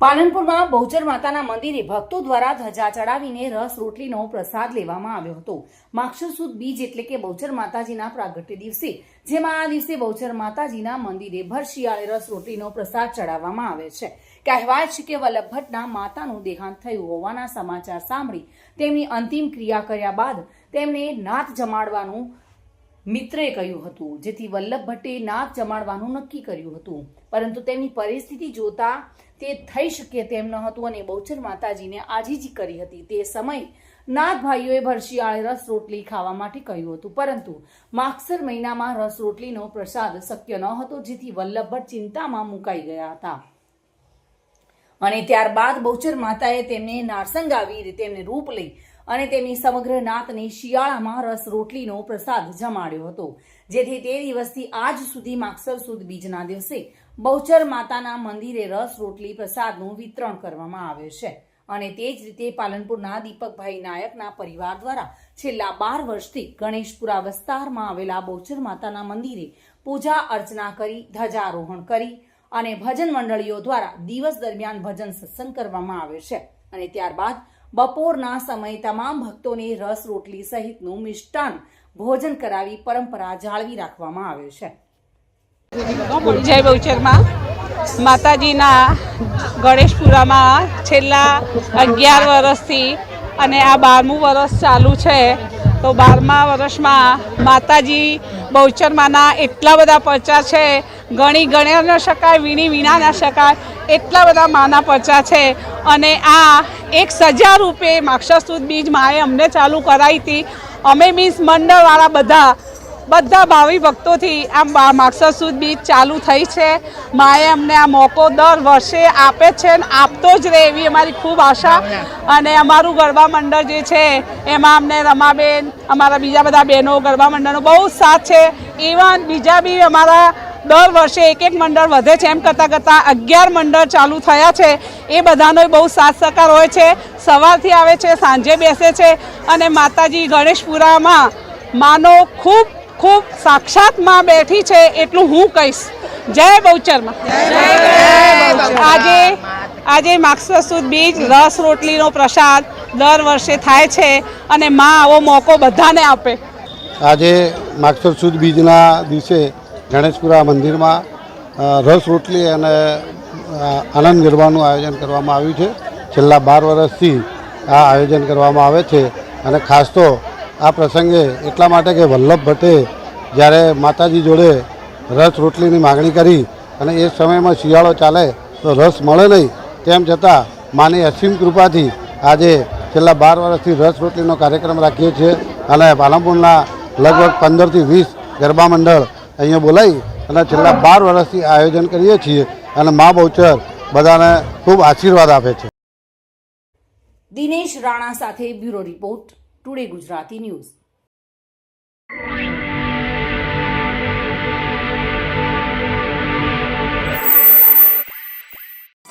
પાલનપુરમાં બહુચર માતાના મંદિરે ભક્તો દ્વારા ધજા ચડાવીને રસ રોટલીનો પ્રસાદ લેવામાં આવ્યો હતો. માક્ષર બીજ એટલે કે બહુચર માતાજીના પ્રાગટ્ય દિવસે, જેમાં આ દિવસે બહુચર માતાજીના મંદિરે ભર શિયાળે રસ રોટલીનો પ્રસાદ ચડાવવામાં આવે છે. કહેવાય છે કે વલ્લભ ભટ્ટના માતાનું દેહાંત થયું હોવાના સમાચાર સાંભળી તેમની અંતિમ ક્રિયા કર્યા બાદ તેમને નાથ જમાડવાનું મિત્રે કહ્યું હતું, જેથી વલ્લભ ભટ્ટે નાથ જમાડવાનું નક્કી કર્યું હતું. પરંતુ તેમની પરિસ્થિતિ જોતા તે થઈ શકે તેમ ન હતું અને બહુચર માતાજીને આજીજી કરી હતી. તે સમયે નાથ ભાઈઓએ ભરશિયાળે રસ રોટલી ખાવા માટે કહ્યું હતું. પરંતુ માગસર મહિનામાં રસ રોટલીનો પ્રસાદ શક્ય ન હતો, જેથી વલ્લભભટ્ટ ચિંતામાં મુકાઈ ગયા હતા. અને ત્યારબાદ બહુચર માતાએ તેમને નારસંગ આવી તેમને રૂપ લઈ અને તેમની સમગ્ર નાતને શિયાળામાં રસ રોટલીનો પ્રસાદ જમાડ્યો હતો. જેથી તે દિવસથી આજ સુધી માગસર સુદ બીજના દિવસે બહુચર માતાના મંદિરે રસ રોટલી પ્રસાદનું વિતરણ કરવામાં આવે છે. અને તે જ રીતે પાલનપુરના દીપકભાઈ નાયકના પરિવાર દ્વારા છેલ્લા બાર વર્ષથી ગણેશપુરા વિસ્તારમાં આવેલા બહુચર માતાના મંદિરે પૂજા અર્ચના કરી, ધ્વજારોહણ કરી અને ભજન મંડળીઓ દ્વારા દિવસ દરમિયાન ભજન સત્સંગ કરવામાં આવે છે. અને ત્યારબાદ બપોરના સમયે તમામ ભક્તોને રસ રોટલી સહિતનું મિષ્ટાન ભોજન કરાવી પરંપરા જાળવી રાખવામાં આવે છે. જય બહુચરમાં. માતાજીના ગણેશપુરામાં છેલ્લા અગિયાર વર્ષથી અને આ બારમું વર્ષ ચાલુ છે. તો બારમા વર્ષમાં માતાજી બહુચરમાના એટલા બધા પરચા છે. ગણી ગણ્યા ન શકાય, વીણી વીણા ન શકાય, એટલા બધા માના પરચા છે. અને આ એક સજા રૂપે માક્ષર સુદ બીજ માએ અમને ચાલુ કરાવી હતી. અમે મીન્સ મંડળવાળા બધા બધા ભાવિ ભક્તોથી આમ માગસર સુદ બીજ ચાલુ થઈ છે. માએ અમને આ મોકો દર વર્ષે આપે છે ને આપતો જ રહે એવી અમારી ખૂબ આશા. અને અમારું ગરબા મંડળ જે છે, એમાં અમને રમાબેન, અમારા બીજા બધા બહેનો ગરબા મંડળનો બહુ સાથ છે. ઇવન બીજા બી અમારા દર વર્ષે એક એક મંડળ વધે છે. એમ કરતાં કરતાં અગિયાર મંડળ ચાલુ થયા છે. એ બધાનો બહુ સાથ સહકાર હોય છે. સવારથી આવે છે, સાંજે બેસે છે. અને માતાજી ગણેશપુરામાં માનો ખૂબ ખૂબ સાક્ષાતમાં બેઠી છે એટલું હું કહીશ. જય બહુચરમાં. આજે આજે માક્ષસુદ બીજ રસ રોટલીનો પ્રસાદ દર વર્ષે થાય છે અને માં આવો મોકો બધાને આપે. આજે માક્ષસુદ બીજના દિવસે ગણેશપુરા મંદિરમાં રસ રોટલી અને આનંદ ગરબાનું આયોજન કરવામાં આવ્યું છે. છેલ્લા બાર વર્ષથી આ આયોજન કરવામાં આવે છે અને ખાસ તો આ પ્રસંગે એટલા માટે કે વલ્લભ ભટ્ટે જ્યારે માતાજી જોડે રસ રોટલીની માગણી કરી અને એ સમયમાં શિયાળો ચાલે તો રસ મળે નહીં, તેમ છતાં માની અસીમ કૃપાથી આજે છેલ્લા બાર વર્ષથી રસ રોટલીનો કાર્યક્રમ રાખીએ છીએ અને પાલનપુરના લગભગ પંદરથી વીસ ગરબા મંડળ અહીંયા બોલાવી અને છેલ્લા બાર વર્ષથી આયોજન કરીએ છીએ અને મા બહુચર બધાને ખૂબ આશીર્વાદ આપે છે. દિનેશ રાણા સાથે bureau report. Today Gujarati news.